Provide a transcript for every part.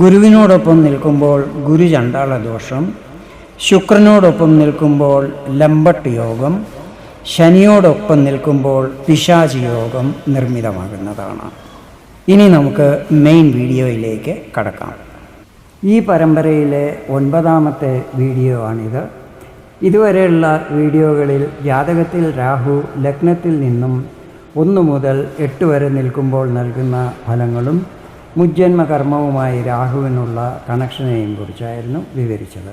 ഗുരുവിനോടൊപ്പം നിൽക്കുമ്പോൾ ഗുരു ഗുരുചണ്ടാള ദോഷം ശുക്രനോടൊപ്പം നിൽക്കുമ്പോൾ ലംബട്ട് യോഗം ശനിയോടൊപ്പം നിൽക്കുമ്പോൾ പിശാചി യോഗം നിർമ്മിതമാകുന്നതാണ്. ഇനി നമുക്ക് മെയിൻ വീഡിയോയിലേക്ക് കടക്കാം. ഈ പരമ്പരയിലെ ഒൻപതാമത്തെ വീഡിയോ ആണിത്. ഇതുവരെയുള്ള വീഡിയോകളിൽ ജാതകത്തിൽ രാഹു ലഗ്നത്തിൽ നിന്നും ഒന്ന് മുതൽ എട്ട് വരെ നിൽക്കുമ്പോൾ നൽകുന്ന ഫലങ്ങളും മുജ്ജന്മകർമ്മവുമായി രാഹുവിനുള്ള കണക്ഷനെയും കുറിച്ചായിരുന്നു വിവരിച്ചത്.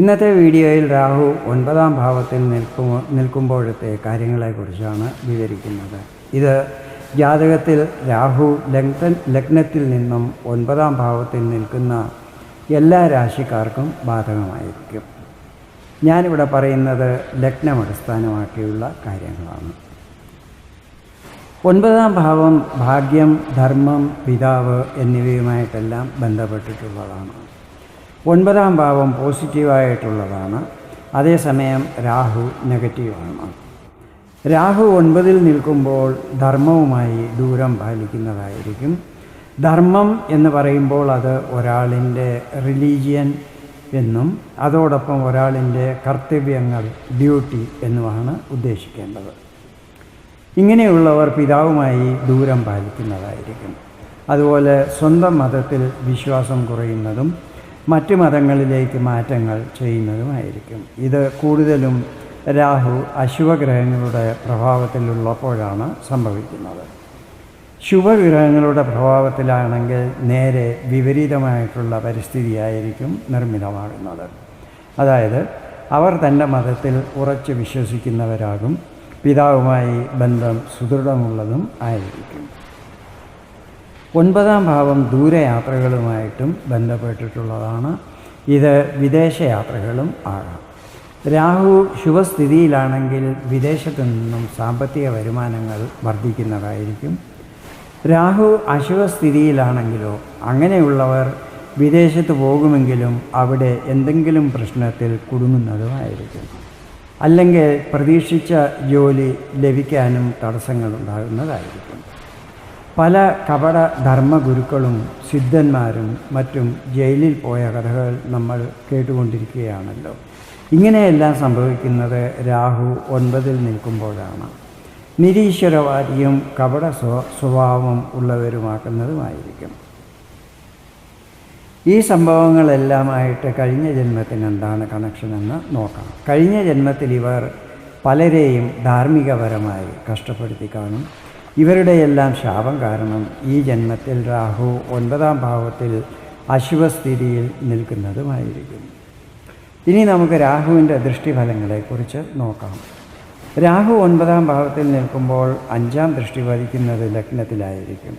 ഇന്നത്തെ വീഡിയോയിൽ രാഹു ഒൻപതാം ഭാവത്തിൽ നിൽക്കുമോ നിൽക്കുമ്പോഴത്തെ കാര്യങ്ങളെക്കുറിച്ചാണ് വിവരിക്കുന്നത്. ഇത് ജാതകത്തിൽ രാഹു ലഗ്ന ലഗ്നത്തിൽ നിന്നും ഒൻപതാം ഭാവത്തിൽ നിൽക്കുന്ന എല്ലാ രാശിക്കാർക്കും ബാധകമായിരിക്കും. ഞാനിവിടെ പറയുന്നത് ലഗ്നം അടിസ്ഥാനമാക്കിയുള്ള കാര്യങ്ങളാണ്. ഒൻപതാം ഭാവം ഭാഗ്യം ധർമ്മം പിതാവ് എന്നിവയുമായിട്ടെല്ലാം ബന്ധപ്പെട്ടിട്ടുള്ളതാണ്. ഒൻപതാം ഭാവം പോസിറ്റീവായിട്ടുള്ളതാണ്. അതേസമയം രാഹു നെഗറ്റീവാണ്. രാഹു ഒൻപതിൽ നിൽക്കുമ്പോൾ ധർമ്മവുമായി ദൂരം പാലിക്കുന്നതായിരിക്കും. ധർമ്മം എന്ന് പറയുമ്പോൾ അത് ഒരാളിന്റെ റിലീജിയൻ എന്നും അതോടൊപ്പം ഒരാളിന്റെ കർത്തവ്യങ്ങൾ ഡ്യൂട്ടി എന്നുമാണ് ഉദ്ദേശിക്കേണ്ടത്. ഇങ്ങനെയുള്ളവർ പിതാവുമായി ദൂരം പാലിക്കുന്നതായിരിക്കും. അതുപോലെ സ്വന്തം മതത്തിൽ വിശ്വാസം കുറയുന്നതും മറ്റ് മതങ്ങളിലേക്ക് മാറ്റങ്ങൾ ചെയ്യുന്നതുമായിരിക്കും. ഇത് കൂടുതലും രാഹു അശുഭഗ്രഹങ്ങളുടെ പ്രഭാവത്തിലുള്ളപ്പോഴാണ് സംഭവിക്കുന്നത്. ശുഭഗ്രഹങ്ങളുടെ പ്രഭാവത്തിലാണെങ്കിൽ നേരെ വിപരീതമായിട്ടുള്ള പരിസ്ഥിതിയായിരിക്കും നിർമ്മിതമാകുന്നത്. അതായത് അവർ തന്റെ മതത്തിൽ ഉറച്ചു വിശ്വസിക്കുന്നവരാകും. പിതാവുമായി ബന്ധം സുദൃഢമുള്ളതും ആയിരിക്കും. ഒൻപതാം ഭാവം ദൂരയാത്രകളുമായിട്ടും ബന്ധപ്പെട്ടിട്ടുള്ളതാണ്. ഇത് വിദേശയാത്രകളും ആകാം രാഹു ശുഭസ്ഥിതിയിലാണെങ്കിൽ വിദേശത്തു നിന്നും സാമ്പത്തിക വരുമാനങ്ങൾ വർദ്ധിക്കുന്നതായിരിക്കും. രാഹു അശുഭസ്ഥിതിയിലാണെങ്കിലോ അങ്ങനെയുള്ളവർ വിദേശത്ത് പോകുമെങ്കിലും അവിടെ എന്തെങ്കിലും പ്രശ്നത്തിൽ കുടുങ്ങുന്നതുമായിരിക്കും. അല്ലെങ്കിൽ പ്രതീക്ഷിച്ച ജോലി ലഭിക്കാനും തടസ്സങ്ങളുണ്ടാകുന്നതായിരിക്കും. പല കപട ധർമ്മഗുരുക്കളും സിദ്ധന്മാരും മറ്റും ജയിലിൽ പോയ കഥകൾ നമ്മൾ കേട്ടുകൊണ്ടിരിക്കുകയാണല്ലോ. ഇങ്ങനെയെല്ലാം സംഭവിക്കുന്നത് രാഹു ഒൻപതിൽ നിൽക്കുമ്പോഴാണ്. നിരീശ്വരവാദിയും കപട സ്വഭാവം ഉള്ളവരുമാക്കുന്നതുമായിരിക്കും. ഈ സംഭവങ്ങളെല്ലാമായിട്ട് കഴിഞ്ഞ ജന്മത്തിന് എന്താണ് കണക്ഷൻ എന്ന് നോക്കാം. കഴിഞ്ഞ ജന്മത്തിൽ ഇവർ പലരെയും ധാർമ്മികപരമായി കഷ്ടപ്പെടുത്തി കാണും. ഇവരുടെയെല്ലാം ശാപം കാരണം ഈ ജന്മത്തിൽ രാഹു ഒൻപതാം ഭാവത്തിൽ അശുഭസ്ഥിതിയിൽ നിൽക്കുന്നതുമായിരിക്കും. ഇനി നമുക്ക് രാഹുവിന്റെ ദൃഷ്ടിഫലങ്ങളെക്കുറിച്ച് നോക്കാം. രാഹു ഒൻപതാം ഭാവത്തിൽ നിൽക്കുമ്പോൾ അഞ്ചാം ദൃഷ്ടി പതിക്കുന്നത് ലഗ്നത്തിലായിരിക്കും.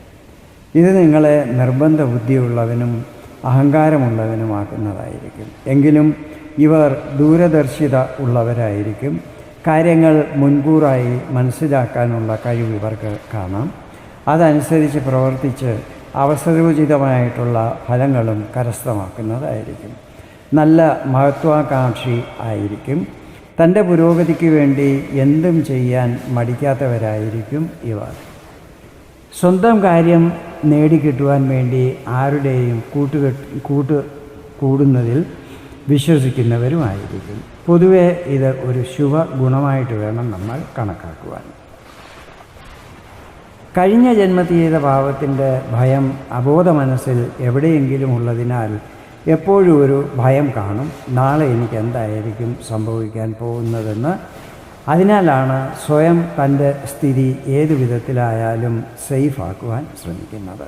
ഇത് നിങ്ങളെ നിർബന്ധ ബുദ്ധിയുള്ളവനും അഹങ്കാരമുള്ളവനുമാക്കുന്നതായിരിക്കും. എങ്കിലും ഇവർ ദൂരദർശിത ഉള്ളവരായിരിക്കും. കാര്യങ്ങൾ മുൻകൂറായി മനസ്സിലാക്കാനുള്ള കഴിവ് ഇവർക്ക് കാണാം. അതനുസരിച്ച് പ്രവർത്തിച്ച് അവസരോചിതമായിട്ടുള്ള ഫലങ്ങളും കരസ്ഥമാക്കുന്നതായിരിക്കും. നല്ല മഹത്വാകാംക്ഷി ആയിരിക്കും. തന്റെ പുരോഗതിക്ക് വേണ്ടി എന്തും ചെയ്യാൻ മടിക്കാത്തവരായിരിക്കും ഇവർ. സ്വന്തം കാര്യം നേടിക്കിട്ടുവാൻ വേണ്ടി ആരുടെയും കൂട്ടുകെട്ട് കൂട്ട് കൂടുന്നതിൽ വിശ്വസിക്കുന്നവരുമായിരിക്കും. പൊതുവെ ഇത് ഒരു ശുഭ ഗുണമായിട്ട് വേണം നമ്മൾ കണക്കാക്കുവാൻ. കഴിഞ്ഞ ജന്മത്തിൽ ചെയ്ത പാപത്തിന്റെ ഭയം അബോധ മനസ്സിൽ എവിടെയെങ്കിലും ഉള്ളതിനാൽ എപ്പോഴും ഒരു ഭയം കാണും. നാളെ എനിക്ക് എന്തായിരിക്കും സംഭവിക്കാൻ പോകുന്നതെന്ന് അതിനാലാണ് സ്വയം തന്റെ സ്ഥിതി ഏതു വിധത്തിലായാലും സേഫാക്കുവാൻ ശ്രമിക്കുന്നത്.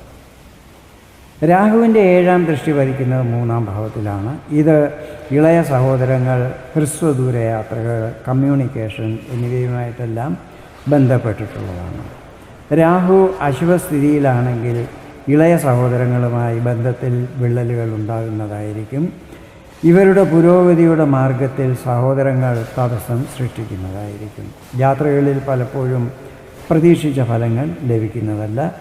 രാഹുവിന്റെ ഏഴാം ദൃഷ്ടി ഭരിക്കുന്നത് മൂന്നാം ഭാവത്തിലാണ്. ഇത് ഇളയ സഹോദരങ്ങൾ ഹ്രസ്വദൂര യാത്രകൾ കമ്മ്യൂണിക്കേഷൻ എന്നിവയുമായിട്ടെല്ലാം ബന്ധപ്പെട്ടിട്ടുള്ളതാണ്. രാഹു അശുഭസ്ഥിതിയിലാണെങ്കിൽ ഇളയ സഹോദരങ്ങളുമായി ബന്ധത്തിൽ വിള്ളലുകൾ ഉണ്ടാകുന്നതായിരിക്കും. ഇവരുടെ പുരോഗതിയുടെ മാർഗത്തിൽ സഹോദരങ്ങൾ തടസ്സം സൃഷ്ടിക്കുന്നതായിരിക്കും. യാത്രകളിൽ പലപ്പോഴും പ്രതീക്ഷിച്ച ഫലങ്ങൾ ലഭിക്കുന്നതല്ല.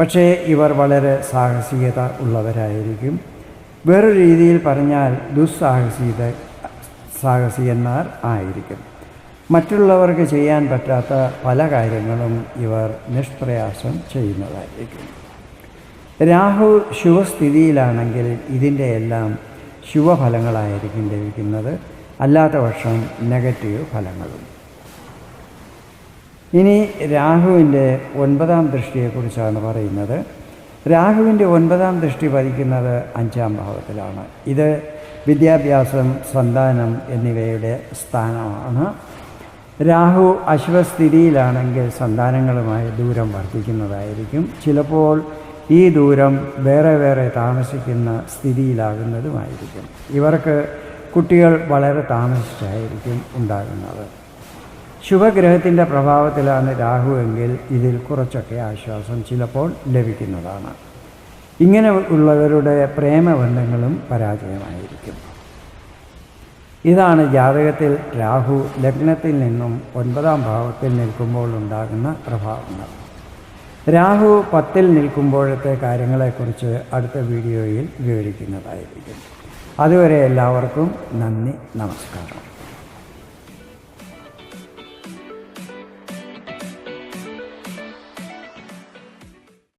പക്ഷേ ഇവർ വളരെ സാഹസികത ഉള്ളവരായിരിക്കും. വേറൊരു രീതിയിൽ പറഞ്ഞാൽ ദുസ്സാഹസികത സാഹസികന്മാർ ആയിരിക്കും. മറ്റുള്ളവർക്ക് ചെയ്യാൻ പറ്റാത്ത പല കാര്യങ്ങളും ഇവർ നിഷ്പ്രയാസം ചെയ്യുന്നതായിരിക്കും. രാഹു ശുഭസ്ഥിതിയിലാണെങ്കിൽ ഇതിന്റെ എല്ലാം ശുഭഫലങ്ങളായിരിക്കും ലഭിക്കുന്നത്. അല്ലാത്ത വർഷം നെഗറ്റീവ് ഫലങ്ങളും. ഇനി രാഹുവിന്റെ ഒൻപതാം ദൃഷ്ടിയെക്കുറിച്ചാണ് പറയുന്നത്. രാഹുവിന്റെ ഒൻപതാം ദൃഷ്ടി പതിക്കുന്നത് അഞ്ചാം ഭാവത്തിലാണ്. ഇത് വിദ്യാഭ്യാസം സന്താനം എന്നിവയുടെ സ്ഥാനമാണ്. രാഹു അശ്വസ്ഥിതിയിലാണെങ്കിൽ സന്താനങ്ങളുമായി ദൂരം വർദ്ധിക്കുന്നതായിരിക്കും. ചിലപ്പോൾ ഈ ദൂരം വേറെ വേറെ താമസിക്കുന്ന സ്ഥിതിയിലാകുന്നതുമായിരിക്കും. ഇവർക്ക് കുട്ടികൾ വളരെ താമസിച്ചായിരിക്കും ഉണ്ടാകുന്നത്. ശുഭഗ്രഹത്തിന്റെ പ്രഭാവത്തിലാണ് രാഹു എങ്കിൽ ഇതിൽ കുറച്ചൊക്കെ ആശ്വാസം ചിലപ്പോൾ ലഭിക്കുന്നതാണ്. ഇങ്ങനെ ഉള്ളവരുടെ പ്രേമബന്ധങ്ങളും പരാജയമായിരിക്കും. ഇതാണ് ജാതകത്തിൽ രാഹു ലഗ്നത്തിൽ നിന്നും ഒൻപതാം ഭാവത്തിൽ നിൽക്കുമ്പോൾ ഉണ്ടാകുന്ന പ്രഭാവങ്ങൾ. രാഹു പത്തിൽ നിൽക്കുമ്പോഴത്തെ കാര്യങ്ങളെക്കുറിച്ച് അടുത്ത വീഡിയോയിൽ വിവരിക്കുന്നതായിരിക്കും. അതുവരെ എല്ലാവർക്കും നന്ദി നമസ്കാരം.